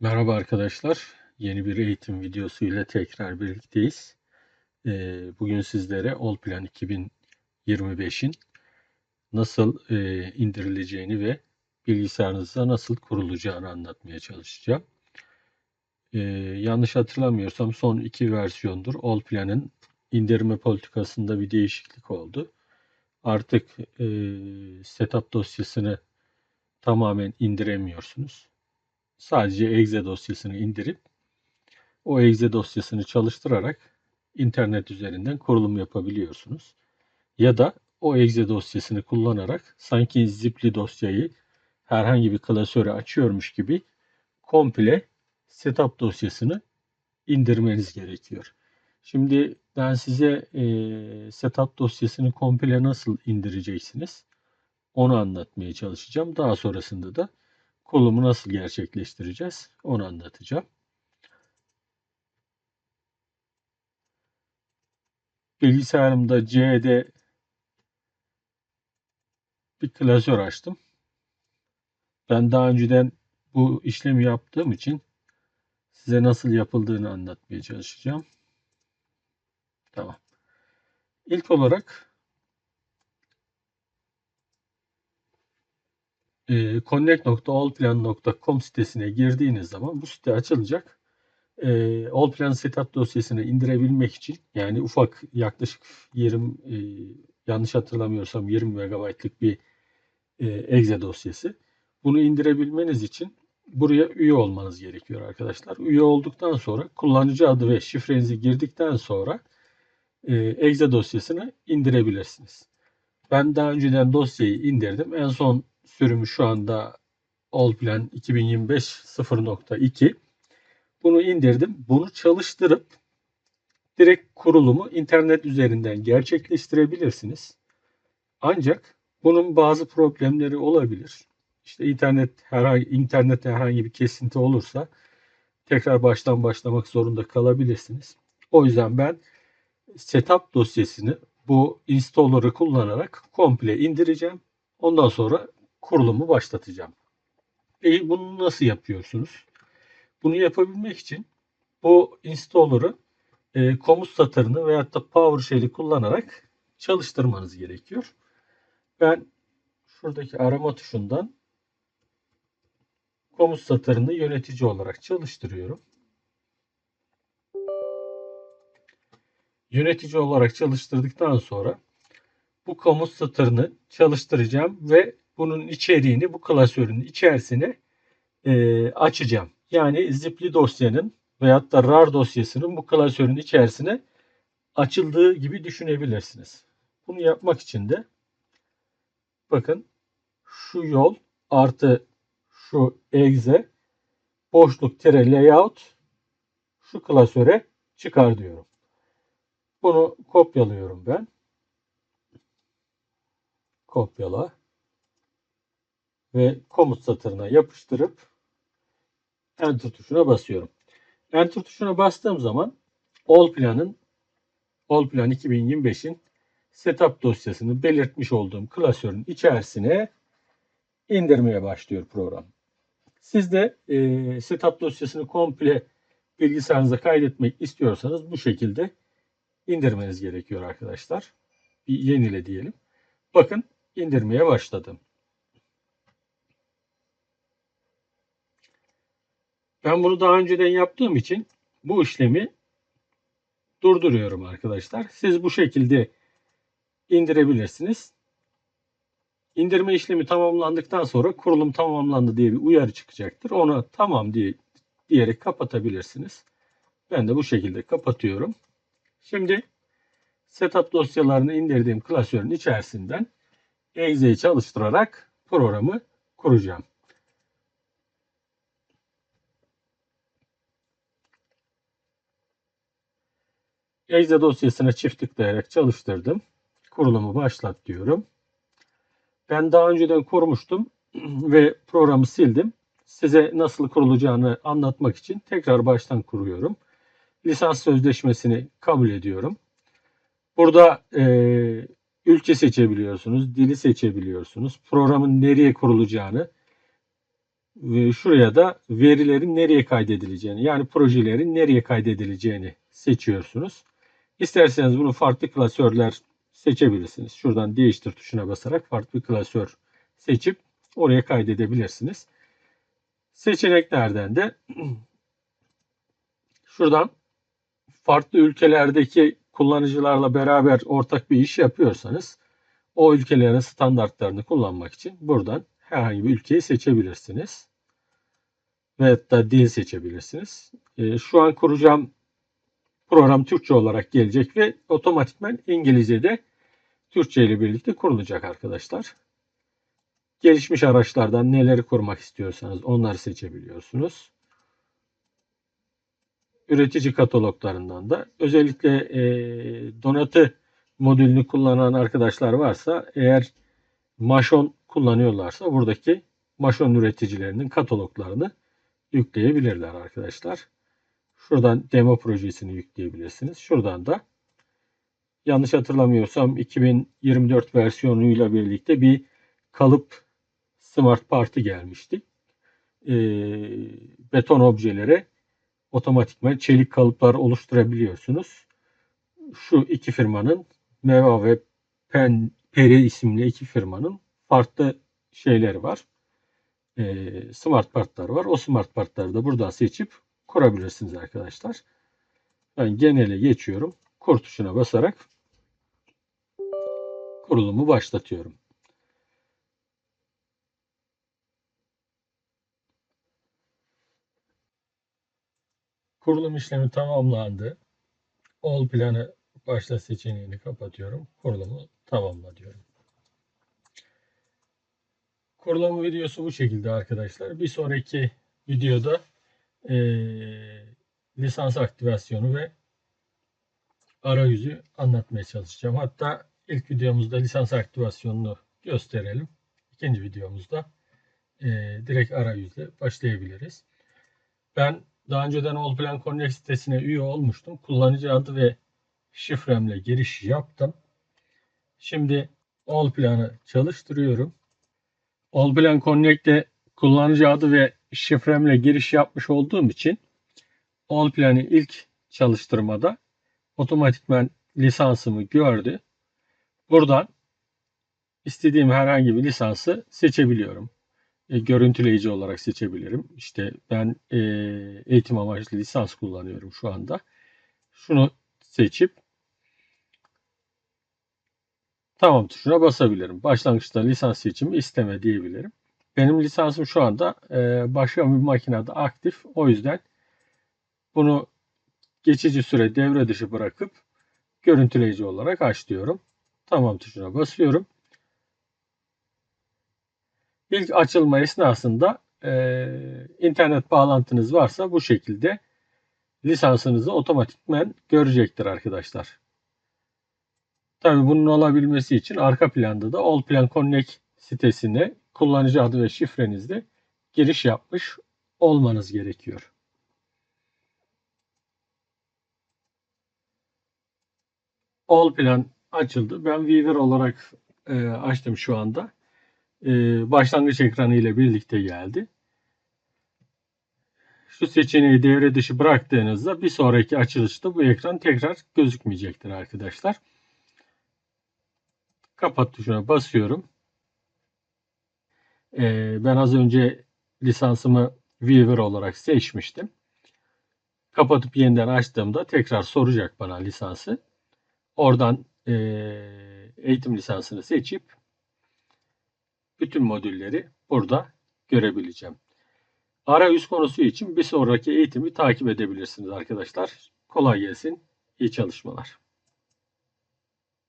Merhaba arkadaşlar. Yeni bir eğitim videosu ile tekrar birlikteyiz. Ee, Bugün sizlere Allplan 2025'in nasıl e, indirileceğini ve bilgisayarınızda nasıl kurulacağını anlatmaya çalışacağım. Ee, Yanlış hatırlamıyorsam son iki versiyondur Allplan'ın indirme politikasında bir değişiklik oldu. Artık e, setup dosyasını tamamen indiremiyorsunuz sadece exe dosyasını indirip o exe dosyasını çalıştırarak internet üzerinden kurulum yapabiliyorsunuz. Ya da o exe dosyasını kullanarak sanki zipli dosyayı herhangi bir klasöre açıyormuş gibi komple setup dosyasını indirmeniz gerekiyor. Şimdi ben size e, setup dosyasını komple nasıl indireceksiniz onu anlatmaya çalışacağım. Daha sonrasında da Kolumu nasıl gerçekleştireceğiz onu anlatacağım. Bilgisayarımda C'de bir klasör açtım. Ben daha önceden bu işlemi yaptığım için size nasıl yapıldığını anlatmaya çalışacağım. Tamam. İlk olarak e, connect.allplan.com sitesine girdiğiniz zaman bu site açılacak. E, Allplan setup dosyasını indirebilmek için yani ufak yaklaşık 20 e, yanlış hatırlamıyorsam 20 MB'lık bir e, exe dosyası. Bunu indirebilmeniz için buraya üye olmanız gerekiyor arkadaşlar. Üye olduktan sonra kullanıcı adı ve şifrenizi girdikten sonra e, exe dosyasını indirebilirsiniz. Ben daha önceden dosyayı indirdim. En son sürümü şu anda Allplan 2025 0.2. Bunu indirdim. Bunu çalıştırıp direkt kurulumu internet üzerinden gerçekleştirebilirsiniz. Ancak bunun bazı problemleri olabilir. İşte internet herhangi internette herhangi bir kesinti olursa tekrar baştan başlamak zorunda kalabilirsiniz. O yüzden ben setup dosyasını bu installer'ı kullanarak komple indireceğim. Ondan sonra kurulumu başlatacağım. Peki bunu nasıl yapıyorsunuz? Bunu yapabilmek için bu installer'ı e, komut satırını veyahut da PowerShell'i kullanarak çalıştırmanız gerekiyor. Ben şuradaki arama tuşundan komut satırını yönetici olarak çalıştırıyorum. Yönetici olarak çalıştırdıktan sonra bu komut satırını çalıştıracağım ve bunun içeriğini bu klasörün içerisine e, açacağım. Yani zipli dosyanın veyahut da rar dosyasının bu klasörün içerisine açıldığı gibi düşünebilirsiniz. Bunu yapmak için de bakın şu yol artı şu exe boşluk tere layout şu klasöre çıkar diyorum. Bunu kopyalıyorum ben. Kopyala ve komut satırına yapıştırıp Enter tuşuna basıyorum. Enter tuşuna bastığım zaman Allplan'ın Allplan 2025'in setup dosyasını belirtmiş olduğum klasörün içerisine indirmeye başlıyor program. Siz de e, setup dosyasını komple bilgisayarınıza kaydetmek istiyorsanız bu şekilde indirmeniz gerekiyor arkadaşlar. Bir yenile diyelim. Bakın indirmeye başladım. Ben bunu daha önceden yaptığım için bu işlemi durduruyorum arkadaşlar. Siz bu şekilde indirebilirsiniz. İndirme işlemi tamamlandıktan sonra kurulum tamamlandı diye bir uyarı çıkacaktır. Ona tamam diye diyerek kapatabilirsiniz. Ben de bu şekilde kapatıyorum. Şimdi setup dosyalarını indirdiğim klasörün içerisinden exe'yi çalıştırarak programı kuracağım. Exe dosyasına çift tıklayarak çalıştırdım. Kurulumu başlat diyorum. Ben daha önceden kurmuştum ve programı sildim. Size nasıl kurulacağını anlatmak için tekrar baştan kuruyorum. Lisans sözleşmesini kabul ediyorum. Burada e, ülke seçebiliyorsunuz, dili seçebiliyorsunuz, programın nereye kurulacağını ve şuraya da verilerin nereye kaydedileceğini yani projelerin nereye kaydedileceğini seçiyorsunuz. İsterseniz bunu farklı klasörler seçebilirsiniz. Şuradan değiştir tuşuna basarak farklı klasör seçip oraya kaydedebilirsiniz. Seçeneklerden de şuradan farklı ülkelerdeki kullanıcılarla beraber ortak bir iş yapıyorsanız o ülkelerin standartlarını kullanmak için buradan herhangi bir ülkeyi seçebilirsiniz. Ve da dil seçebilirsiniz. E, şu an kuracağım program Türkçe olarak gelecek ve otomatikmen İngilizce'de Türkçe ile birlikte kurulacak arkadaşlar. Gelişmiş araçlardan neleri kurmak istiyorsanız onları seçebiliyorsunuz. Üretici kataloglarından da özellikle e, donatı modülünü kullanan arkadaşlar varsa eğer Maşon kullanıyorlarsa buradaki Maşon üreticilerinin kataloglarını yükleyebilirler arkadaşlar. Şuradan demo projesini yükleyebilirsiniz. Şuradan da yanlış hatırlamıyorsam 2024 versiyonuyla birlikte bir kalıp Smart Party gelmişti. E, beton objelere otomatikman çelik kalıplar oluşturabiliyorsunuz. Şu iki firmanın Meva ve Pen, Peri isimli iki firmanın farklı şeyleri var. E, smart partlar var. O smart partları da buradan seçip kurabilirsiniz arkadaşlar. Ben genele geçiyorum. Kur tuşuna basarak kurulumu başlatıyorum. Kurulum işlemi tamamlandı. All planı başla seçeneğini kapatıyorum. Kurulumu tamamla diyorum. Kurulum videosu bu şekilde arkadaşlar. Bir sonraki videoda e, lisans aktivasyonu ve arayüzü anlatmaya çalışacağım. Hatta ilk videomuzda lisans aktivasyonunu gösterelim. İkinci videomuzda e, direkt arayüzle başlayabiliriz. Ben daha önceden Allplan Connect sitesine üye olmuştum. Kullanıcı adı ve şifremle giriş yaptım. Şimdi Allplan'ı çalıştırıyorum. Allplan Connect'te kullanıcı adı ve şifremle giriş yapmış olduğum için Allplan'ı ilk çalıştırmada otomatikman lisansımı gördü. Buradan istediğim herhangi bir lisansı seçebiliyorum. E, görüntüleyici olarak seçebilirim. İşte ben e, eğitim amaçlı lisans kullanıyorum şu anda. Şunu seçip tamam tuşuna basabilirim. Başlangıçta lisans seçimi isteme diyebilirim. Benim lisansım şu anda e, başka bir makinede aktif. O yüzden bunu geçici süre devre dışı bırakıp görüntüleyici olarak aç diyorum. Tamam tuşuna basıyorum. İlk açılma esnasında e, internet bağlantınız varsa bu şekilde lisansınızı otomatikmen görecektir arkadaşlar. Tabi bunun olabilmesi için arka planda da Allplan Connect sitesine kullanıcı adı ve şifrenizle giriş yapmış olmanız gerekiyor. Allplan açıldı. Ben Weaver olarak e, açtım şu anda. E, başlangıç ekranı ile birlikte geldi. Şu seçeneği devre dışı bıraktığınızda bir sonraki açılışta bu ekran tekrar gözükmeyecektir arkadaşlar. Kapat tuşuna basıyorum. Ee, ben az önce lisansımı Weaver olarak seçmiştim. Kapatıp yeniden açtığımda tekrar soracak bana lisansı. Oradan e, eğitim lisansını seçip bütün modülleri burada görebileceğim. Arayüz konusu için bir sonraki eğitimi takip edebilirsiniz arkadaşlar. Kolay gelsin. İyi çalışmalar.